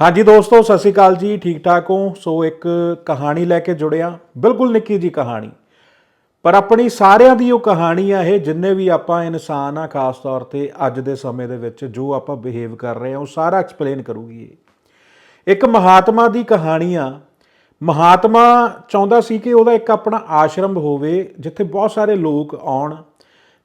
ਹਾਂਜੀ ਦੋਸਤੋ, ਸਤਿ ਸ਼੍ਰੀ ਅਕਾਲ ਜੀ। ਠੀਕ ਠਾਕ ਹੋ? ਸੋ ਇੱਕ ਕਹਾਣੀ ਲੈ ਕੇ ਜੁੜਿਆ ਬਿਲਕੁਲ ਨਿੱਕੀ ਜੀ ਕਹਾਣੀ। ਪਰ ਆਪਣੀ ਸਾਰਿਆਂ ਦੀ ਉਹ ਕਹਾਣੀ ਆ ਇਹ, ਜਿੰਨੇ ਵੀ ਆਪਾਂ ਇਨਸਾਨ ਆ, ਖਾਸ ਤੌਰ ਤੇ ਅੱਜ ਦੇ ਸਮੇਂ ਦੇ ਵਿੱਚ, ਜੋ ਆਪਾਂ ਬਿਹੇਵ ਕਰ ਰਹੇ ਹਾਂ, ਉਹ ਸਾਰਾ ਐਕਸਪਲੇਨ ਕਰੂਗੀ ਇਹ। ਇੱਕ ਮਹਾਤਮਾ ਦੀ ਕਹਾਣੀ ਆ। ਮਹਾਤਮਾ ਚਾਹੁੰਦਾ ਸੀ ਕਿ ਉਹਦਾ ਇੱਕ ਆਪਣਾ ਆਸ਼ਰਮ ਹੋਵੇ, ਜਿੱਥੇ ਬਹੁਤ ਸਾਰੇ ਲੋਕ ਆਉਣ।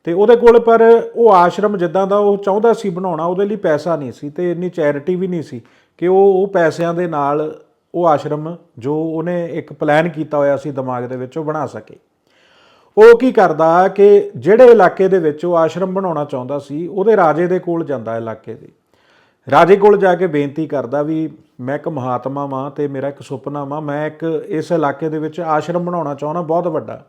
ਤੇ ਉਹਦੇ ਕੋਲ ਪਰ ਉਹ ਆਸ਼ਰਮ ਜਿੱਦਾਂ ਦਾ ਉਹ ਚਾਹੁੰਦਾ ਸੀ ਬਣਾਉਣਾ, ਉਹਦੇ ਲਈ ਪੈਸਾ ਨਹੀਂ ਸੀ ਤੇ ਇੰਨੀ ਚੈਰਿਟੀ ਵੀ ਨਹੀਂ ਸੀ ਕਿ ਉਹ ਉਹ ਪੈਸਿਆਂ ਦੇ ਨਾਲ ਉਹ ਆਸ਼ਰਮ ਜੋ ਉਹਨੇ ਇੱਕ ਪਲਾਨ ਕੀਤਾ ਹੋਇਆ ਸੀ ਦਿਮਾਗ ਦੇ ਵਿੱਚ ਉਹ ਬਣਾ ਸਕੇ। ਉਹ ਕੀ ਕਰਦਾ ਕਿ ਜਿਹੜੇ ਇਲਾਕੇ ਦੇ ਵਿੱਚ ਉਹ ਆਸ਼ਰਮ ਬਣਾਉਣਾ ਚਾਹੁੰਦਾ ਸੀ, ਉਹਦੇ ਰਾਜੇ ਦੇ ਕੋਲ ਜਾਂਦਾ ਇਲਾਕੇ ਦੇ। ਰਾਜੇ ਕੋਲ ਜਾ ਕੇ ਬੇਨਤੀ ਕਰਦਾ ਵੀ ਮੈਂ ਇੱਕ ਮਹਾਤਮਾ ਵਾਂ ਤੇ ਮੇਰਾ ਇੱਕ ਸੁਪਨਾ ਵਾਂ, ਮੈਂ ਇੱਕ ਇਸ ਇਲਾਕੇ ਦੇ ਵਿੱਚ ਆਸ਼ਰਮ ਬਣਾਉਣਾ ਚਾਹੁੰਦਾ, ਬਹੁਤ ਵੱਡਾ।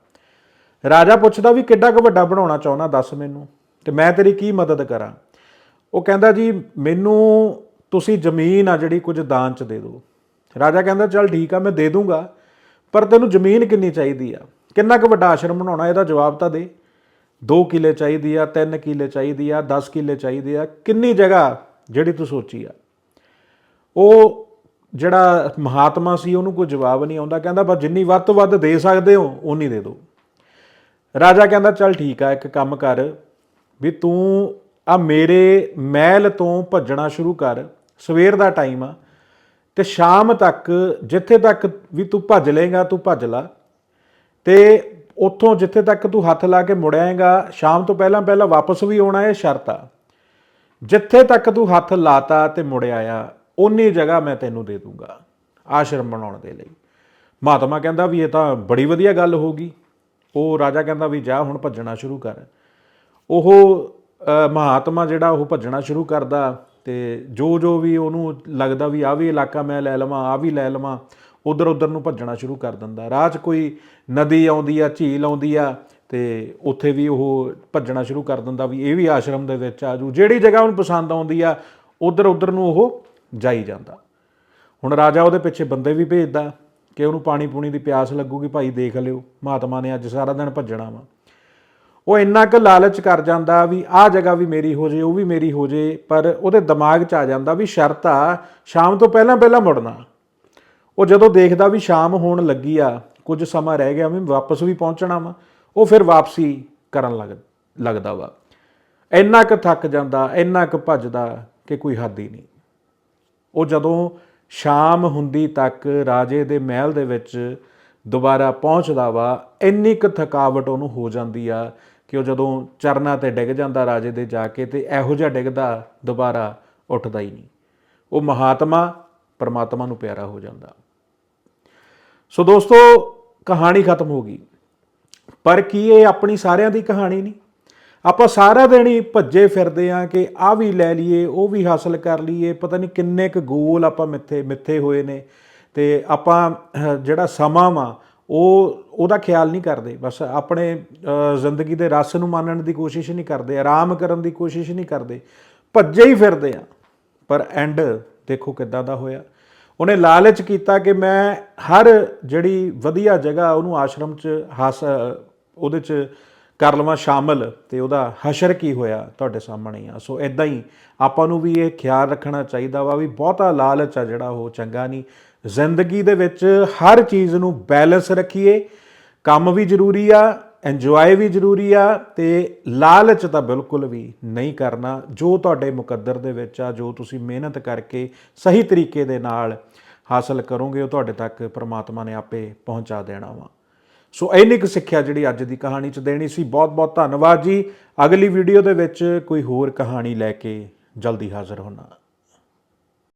ਰਾਜਾ ਪੁੱਛਦਾ ਵੀ ਕਿੱਡਾ ਕੁ ਵੱਡਾ ਬਣਾਉਣਾ ਚਾਹੁੰਦਾ, ਦੱਸ ਮੈਨੂੰ। ਤੇ ਮੈਂ ਤੇਰੀ ਕੀ ਮਦਦ ਕਰਾਂ? ਉਹ ਕਹਿੰਦਾ ਜੀ, ਮੈਨੂੰ ਤੁਸੀਂ ਜ਼ਮੀਨ ਆ ਜਿਹੜੀ ਕੁਝ ਦਾਨ ਚ ਦੇ ਦਿਓ। ਰਾਜਾ ਕਹਿੰਦਾ, ਚੱਲ ਠੀਕ ਆ, ਮੈਂ ਦੇ ਦੂੰਗਾ, ਪਰ ਤੈਨੂੰ ਜ਼ਮੀਨ ਕਿੰਨੀ ਚਾਹੀਦੀ ਆ? ਕਿੰਨਾ ਕੁ ਵੱਡਾ ਆਸ਼ਰਮ ਬਣਾਉਣਾ, ਇਹਦਾ ਜਵਾਬ ਤਾਂ ਦੇ। 2 ਕਿੱਲੇ ਚਾਹੀਦੀ ਆ 3 ਕਿੱਲੇ ਚਾਹੀਦੀ ਆ 10 ਕਿੱਲੇ ਚਾਹੀਦੀ ਆ, ਕਿੰਨੀ ਜਗ੍ਹਾ ਜਿਹੜੀ ਤੂੰ ਸੋਚੀ ਆ। ਉਹ ਜਿਹੜਾ ਮਹਾਤਮਾ ਸੀ, ਉਹਨੂੰ ਕੋਈ ਜਵਾਬ ਨਹੀਂ ਆਉਂਦਾ, ਕਹਿੰਦਾ, ਬਸ ਜਿੰਨੀ ਵੱਧ ਤੋਂ ਵੱਧ ਦੇ ਸਕਦੇ ਹੋ ਉਨੀ ਦੇ ਦਿਓ। ਰਾਜਾ ਕਹਿੰਦਾ, ਚੱਲ ਠੀਕ ਆ, ਇੱਕ ਕੰਮ ਕਰ ਵੀ ਤੂੰ ਆ ਮੇਰੇ ਮਹਿਲ ਤੋਂ ਭੱਜਣਾ ਸ਼ੁਰੂ ਕਰ। ਸਵੇਰ ਦਾ ਟਾਈਮ ਆ ਤੇ ਸ਼ਾਮ ਤੱਕ, ਜਿੱਥੇ ਤੱਕ ਵੀ ਤੂੰ ਭੱਜ ਲੇਗਾ ਤੂੰ ਭੱਜ ਲਾ। ਤੇ ਉੱਥੋਂ ਜਿੱਥੇ ਤੱਕ ਤੂੰ ਹੱਥ ਲਾ ਕੇ ਮੁੜ ਆਏਗਾ, ਸ਼ਾਮ ਤੋਂ ਪਹਿਲਾਂ ਪਹਿਲਾਂ ਵਾਪਸ ਵੀ ਆਉਣਾ ਇਹ ਸ਼ਰਤ ਆ। ਜਿੱਥੇ ਤੱਕ ਤੂੰ ਹੱਥ ਲਾਤਾ ਤੇ ਮੁੜ ਆਇਆ ਉਨੀ ਜਗ੍ਹਾ ਮੈਂ ਤੈਨੂੰ ਦੇ ਦੂੰਗਾ ਆਸ਼ਰਮ ਬਣਾਉਣ ਦੇ ਲਈ। ਮਹਾਤਮਾ ਕਹਿੰਦਾ ਵੀ ਇਹ ਤਾਂ ਬੜੀ ਵਧੀਆ ਗੱਲ ਹੋਗੀ ਉਹ ਰਾਜਾ ਕਹਿੰਦਾ ਵੀ ਜਾ ਹੁਣ ਭੱਜਣਾ ਸ਼ੁਰੂ ਕਰ। ਉਹ ਮਹਾਤਮਾ ਜਿਹੜਾ ਉਹ ਭੱਜਣਾ ਸ਼ੁਰੂ ਕਰਦਾ ਤੇ ਜੋ ਜੋ ਵੀ ਉਹਨੂੰ ਲੱਗਦਾ ਵੀ ਆ ਵੀ ਇਲਾਕਾ ਮੈਂ ਲੈ ਲਵਾਂ ਆ ਵੀ ਲੈ ਲਵਾਂ, ਉਧਰ ਉਧਰ ਨੂੰ ਭੱਜਣਾ ਸ਼ੁਰੂ ਕਰ ਦਿੰਦਾ। ਰਾਹ 'ਚ ਕੋਈ ਨਦੀ ਆਉਂਦੀ ਆ, ਝੀਲ ਆਉਂਦੀ ਆ ਤੇ ਉੱਥੇ ਵੀ ਉਹ ਭੱਜਣਾ ਸ਼ੁਰੂ ਕਰ ਦਿੰਦਾ ਵੀ ਇਹ ਵੀ ਆਸ਼ਰਮ ਦੇ ਵਿੱਚ ਆ ਜੂ ਜਿਹੜੀ ਜਗ੍ਹਾ ਉਹਨੂੰ ਪਸੰਦ ਆਉਂਦੀ ਆ, ਉਧਰ ਉਧਰ ਨੂੰ ਉਹ ਜਾਈ ਜਾਂਦਾ। ਹੁਣ ਰਾਜਾ ਉਹਦੇ ਪਿੱਛੇ ਬੰਦੇ ਵੀ ਭੇਜਦਾ। ਕਿ ਉਹਨੂੰ ਪਾਣੀ ਪੂਣੀ ਦੀ ਪਿਆਸ ਲੱਗੂਗੀ, ਭਾਈ ਦੇਖ ਲਿਓ, ਮਹਾਤਮਾ ਨੇ ਅੱਜ ਸਾਰਾ ਦਿਨ ਭੱਜਣਾ ਵਾ। ਉਹ ਇੰਨਾ ਕੁ ਲਾਲਚ ਕਰ ਜਾਂਦਾ ਵੀ ਆਹ ਜਗ੍ਹਾ ਵੀ ਮੇਰੀ ਹੋ ਜੇ, ਉਹ ਵੀ ਮੇਰੀ ਹੋ ਜੇ, ਪਰ ਉਹਦੇ ਦਿਮਾਗ 'ਚ ਆ ਜਾਂਦਾ ਵੀ ਸ਼ਰਤ ਆ, ਸ਼ਾਮ ਤੋਂ ਪਹਿਲਾਂ ਪਹਿਲਾਂ ਮੁੜਨਾ। ਉਹ ਜਦੋਂ ਦੇਖਦਾ ਵੀ ਸ਼ਾਮ ਹੋਣ ਲੱਗੀ ਆ, ਕੁਝ ਸਮਾਂ ਰਹਿ ਗਿਆ ਵੀ ਵਾਪਸ ਵੀ ਪਹੁੰਚਣਾ ਵਾ, ਉਹ ਫਿਰ ਵਾਪਸੀ ਕਰਨ ਲੱਗ, ਲੱਗਦਾ ਵਾ। ਇੰਨਾ ਕੁ ਥੱਕ ਜਾਂਦਾ, ਇੰਨਾ ਕੁ ਭੱਜਦਾ ਕਿ ਕੋਈ ਹੱਦ ਹੀ ਨਹੀਂ। ਉਹ ਜਦੋਂ ਸ਼ਾਮ ਹੁੰਦੀ ਤੱਕ ਰਾਜੇ ਦੇ ਮਹਿਲ ਦੇ ਵਿੱਚ ਦੁਬਾਰਾ ਪਹੁੰਚਦਾ ਵਾ, ਇੰਨੀ ਕੁ ਥਕਾਵਟ ਉਹਨੂੰ ਹੋ ਜਾਂਦੀ ਆ ਕਿ ਉਹ ਜਦੋਂ ਚਰਨਾਂ ਤੇ ਡਿੱਗ ਜਾਂਦਾ ਰਾਜੇ ਦੇ ਜਾ ਕੇ ਤੇ ਇਹੋ ਜਿਹਾ ਡਿੱਗਦਾ ਦੁਬਾਰਾ ਉੱਠਦਾ ਹੀ ਨਹੀਂ। ਉਹ ਮਹਾਤਮਾ, ਪਰਮਾਤਮਾ ਨੂੰ ਪਿਆਰਾ ਹੋ ਜਾਂਦਾ। ਸੋ ਦੋਸਤੋ, ਕਹਾਣੀ ਖਤਮ ਹੋ ਗਈ। ਪਰ ਕੀ ਇਹ ਆਪਣੀ ਸਾਰਿਆਂ ਦੀ ਕਹਾਣੀ ਨਹੀਂ? ਆਪਾਂ ਸਾਰਾ ਦਿਨ ਹੀ ਭੱਜੇ ਫਿਰਦੇ ਆ ਕਿ ਆ ਵੀ ਲੈ ਲਈਏ, ਉਹ ਵੀ ਹਾਸਲ ਕਰ ਲਈਏ, ਪਤਾ ਨਹੀਂ ਕਿੰਨੇ ਕੁ ਗੋਲ ਆਪਾਂ ਮਿੱਥੇ ਮਿੱਥੇ ਹੋਏ ਨੇ। ਤੇ ਆਪਾਂ ਜਿਹੜਾ ਸਮਾਂ ਵਾ, ਉਹ, ਉਹਦਾ ਖਿਆਲ ਨਹੀਂ ਕਰਦੇ। ਬਸ ਆਪਣੇ ਜ਼ਿੰਦਗੀ ਦੇ ਰਸ ਨੂੰ ਮਾਣਨ ਦੀ ਕੋਸ਼ਿਸ਼ ਨਹੀਂ ਕਰਦੇ, ਆਰਾਮ ਕਰਨ ਦੀ ਕੋਸ਼ਿਸ਼ ਨਹੀਂ ਕਰਦੇ। ਭੱਜੇ ਹੀ ਫਿਰਦੇ ਆ ਪਰ ਐਂਡ ਦੇਖੋ ਕਿੱਦਾਂ ਦਾ ਹੋਇਆ। ਉਹਨੇ ਲਾਲਚ ਕੀਤਾ ਕਿ ਮੈਂ ਹਰ ਜਿਹੜੀ ਵਧੀਆ ਜਗ੍ਹਾ ਉਹਨੂੰ ਆਸ਼ਰਮ 'ਚ ਹਾਸ, ਉਹਦੇ 'ਚ ਕਰ ਲਵਾਂ ਸ਼ਾਮਲ ਤੇ ਉਹਦਾ ਹਸ਼ਰ ਕੀ ਹੋਇਆ ਤੁਹਾਡੇ ਸਾਹਮਣੇ ਆ। ਸੋ ਇਦਾਂ ਹੀ ਆਪਾਂ ਨੂੰ ਵੀ ਇਹ ਖਿਆਲ ਰੱਖਣਾ ਚਾਹੀਦਾ ਵਾ ਵੀ ਬਹੁਤਾ ਲਾਲਚ ਆ ਜਿਹੜਾ ਉਹ ਚੰਗਾ ਨਹੀਂ। ਜ਼ਿੰਦਗੀ ਦੇ ਵਿੱਚ ਹਰ ਚੀਜ਼ ਨੂੰ ਬੈਲੈਂਸ ਰੱਖੀਏ, ਕੰਮ ਵੀ ਜ਼ਰੂਰੀ ਆ, ਇੰਜੋਏ ਵੀ ਜ਼ਰੂਰੀ ਆ ਤੇ ਲਾਲਚ ਤਾਂ ਬਿਲਕੁਲ ਵੀ ਨਹੀਂ ਕਰਨਾ। ਜੋ ਤੁਹਾਡੇ ਮੁਕੱਦਰ ਦੇ ਵਿੱਚ ਆ, ਜੋ ਤੁਸੀਂ ਮਿਹਨਤ ਕਰਕੇ ਸਹੀ ਤਰੀਕੇ ਦੇ ਨਾਲ ਹਾਸਲ ਕਰੋਗੇ, ਉਹ ਤੁਹਾਡੇ ਤੱਕ ਪ੍ਰਮਾਤਮਾ ਨੇ ਆਪੇ ਪਹੁੰਚਾ ਦੇਣਾ ਵਾ। ਸੋ ਇੰਨੀ ਕੁ ਸਿੱਖਿਆ ਜਿਹੜੀ ਅੱਜ ਦੀ ਕਹਾਣੀ ਚ ਦੇਣੀ ਸੀ। ਬਹੁਤ ਬਹੁਤ ਧੰਨਵਾਦ ਜੀ। ਅਗਲੀ ਵੀਡੀਓ ਦੇ ਵਿੱਚ ਕੋਈ ਹੋਰ ਕਹਾਣੀ ਲੈ ਕੇ ਜਲਦੀ ਹਾਜ਼ਰ ਹੋਣਾ।